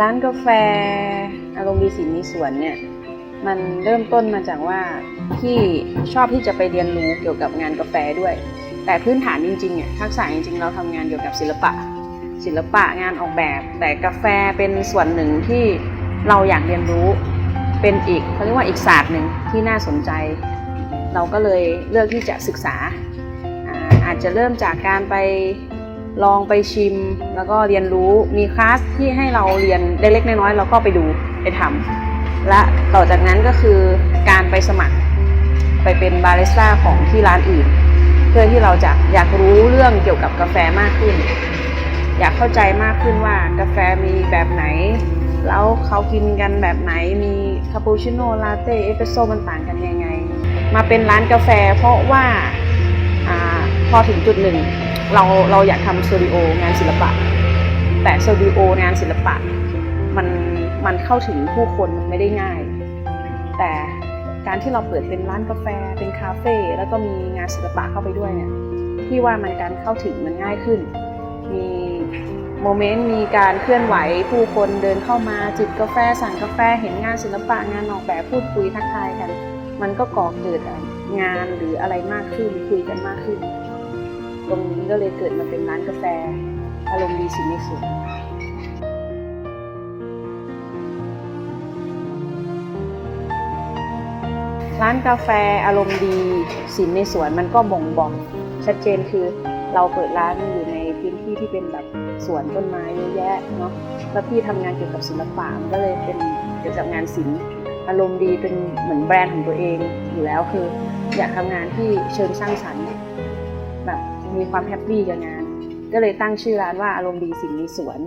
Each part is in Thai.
ร้านกาแฟอารมณ์ดีสินมีสวนเนี่ยมันเริ่มต้นมาจากว่าที่ชอบที่จะไปเรียนรู้เกี่ยวกับงานกาแฟด้วย แต่พื้นฐานจริงๆเนี่ยทักษะจริงๆ เราทำงานเกี่ยวกับศิลปะ ศิลปะงานออกแบบ แต่กาแฟเป็นส่วนหนึ่งที่เราอยากเรียนรู้เป็นอีกเขาเรียกว่าอีกศาสตร์หนึ่งที่น่าสนใจ เราก็เลยเลือกที่จะศึกษาอาจจะเริ่มจากการไป ลองไปชิมแล้วก็เรียนรู้มีคลาสที่ให้เราเรียนเล็กๆน้อยๆเราก็ไปดูไปทำและต่อจากนั้นก็คือการไปสมัครไปเป็นบาริสต้าของที่ร้านอื่น เพื่อที่เราจะอยากรู้เรื่องเกี่ยวกับกาแฟมากขึ้น อยากเข้าใจมากขึ้นว่ากาแฟมีแบบไหน แล้วเขากินกันแบบไหนมีคาปูชิโน่ลาเต้เอสเปรสโซ่มันต่างกันยังไง มาเป็นร้านกาแฟเพราะว่าอาพอถึงจุดหนึ่ง เราเราอยากทำสตูดิโองานศิลปะ แต่สตูดิโองานศิลปะมันมันเข้าถึงผู้คนไม่ได้ง่าย แต่การที่เราเปิดเป็นร้านกาแฟเป็นคาเฟ่แล้วก็มีงานศิลปะเข้าไปด้วยเนี่ยพี่ว่ามันการเข้าถึงมันง่ายขึ้น มีโมเมนต์มีการเคลื่อนไหวผู้คนเดินเข้ามาจิบกาแฟสั่งกาแฟเห็นงานศิลปะงานออกแบบพูดคุยทักทายกัน มันก็ก่อเกิดงานหรืออะไรมากขึ้นคุยกันมากขึ้น ตรงนี้ก็เลยเกิดมาเป็นร้านกาแฟอารมณ์ดีสินในสวนร้านกาแฟอารมณ์ดีสินในสวนมันก็บ่งบอกชัดเจนคือเราเปิดร้านอยู่ในพื้นที่ที่เป็นแบบสวนต้นไม้เยอะแยะเนาะแล้วพี่ทำงานเกี่ยวกับศิลปะมันก็เลยเป็นเกี่ยวกับงานศิลป์อารมณ์ดีเป็นเหมือนแบรนด์ของตัวเองอยู่แล้วคือ อยากทำงานที่เชิงสร้างสรรค์ มีความแฮปปี้กับงาน ก็เลยตั้งชื่อร้านว่าอารมณ์ดีสิ่งมีสวน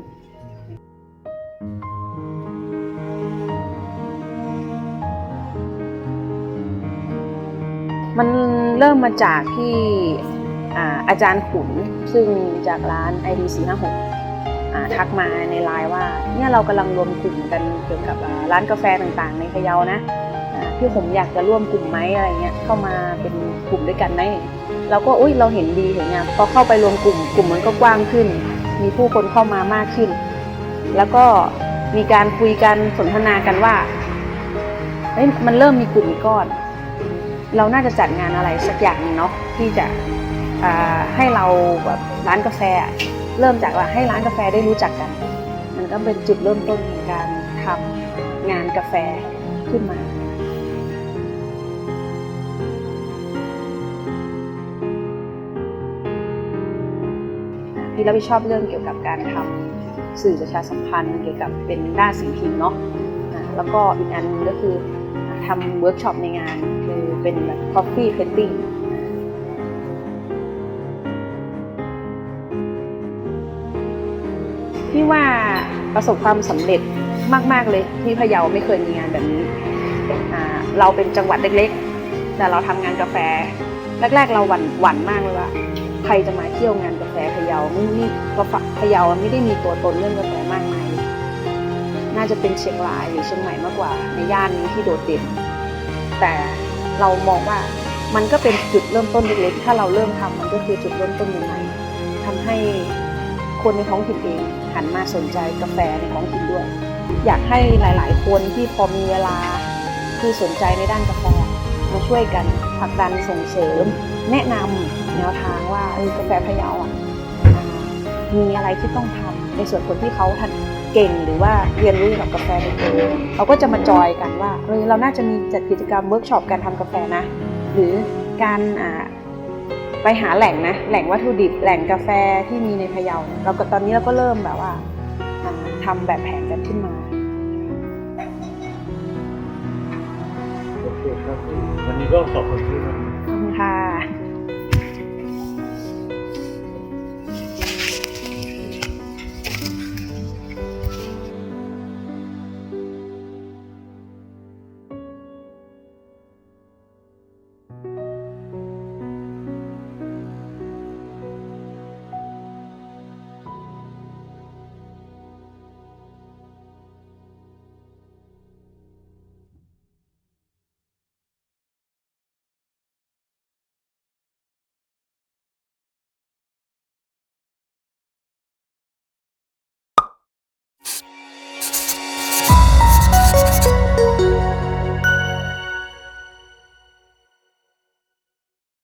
มันเริ่มมาจากที่อาอาจารย์ขุนซึ่งจากร้าน ID 4 5 6อ่าทักมาในไลน์ว่าเนี่ยเรากำลังรวมกลุ่มกันเกี่ยวกับร้านกาแฟต่างๆ ในพะเยานะ พี่ผมอยากจะร่วมกลุ่มไหมอะไรเงี้ยเข้ามาเป็นกลุ่มด้วยกันไหมเราก็อุ้ยเราเห็นดีเห็นงามพอเข้าไปรวมกลุ่ม กลุ่มมันก็กว้างขึ้น มีผู้คนเข้ามามากขึ้น แล้วก็มีการคุยกันสนทนากันว่าเฮ้ยมันเริ่มมีกลุ่มก้อน เราน่าจะจัดงานอะไรสักอย่างนึงเนาะที่จะให้เราแบบร้านกาแฟ เริ่มจากว่าให้ร้านกาแฟได้รู้จักกัน มันก็เป็นจุดเริ่มต้นของการทำงานกาแฟขึ้นมา พี่รับผิดชอบเรื่องเกี่ยวกับการทำสื่อประชาสัมพันธ์ เกี่ยวกับเป็นด้านสิ่งพิมพ์เนาะแล้วก็อีกอันหนึงก็คือทำเวิร์กช็อปในงานคือเป็นแบบ coffee painting พี่ว่าประสบความสำเร็จมาก ๆ เลยที่พะเยาไม่เคยมีงานแบบนี้ เราเป็นจังหวัดเล็กๆ แต่เราทำงานกาแฟ แรก ๆ เราหวั่นหวั่นมากเลยว่าใครจะมาเที่ยวงานกาแฟ ยาไม่มีกาแฟพะเยาไม่ได้มีตัวตนเรื่องกาแฟมากมายน่าจะเป็นเชียงรายหรือเชียงใหม่มากกว่า ในย่านนี้ที่โดดเด่น แต่เรามองว่ามันก็เป็นจุดเริ่มต้นเล็กๆถ้าเราเริ่มทำมันก็คือจุดเริ่มต้นใหม่ๆทำให้คนในท้องถิ่นเองหันมาสนใจกาแฟในท้องถิ่นด้วย อยากให้หลาย ๆ คนที่พอมีเวลาที่สนใจในด้านกาแฟมาช่วยกันผลักดันส่งเสริม แนะนำแนวทางว่าเออกาแฟพะเยาอะ มีอะไรที่ต้องทำในส่วนคนที่เขาทันเก่งหรือว่าเรียนรู้เกี่ยวกับกาแฟโดยตรงเราก็จะมาจอยกันว่าเออเราน่าจะมีจัดกิจกรรมเวิร์กช็อปการทำกาแฟนะ หรือการอ่าไปหาแหล่งนะแหล่งวัตถุดิบแหล่งกาแฟที่มีในพะเยาเนี่ยเราก็ตอนนี้เราก็เริ่มแบบว่าอ่าทำแบบแผนกันขึ้นมาโอเคครับวันนี้ก็ขอบคุณที่มาขอบคุณค่ะ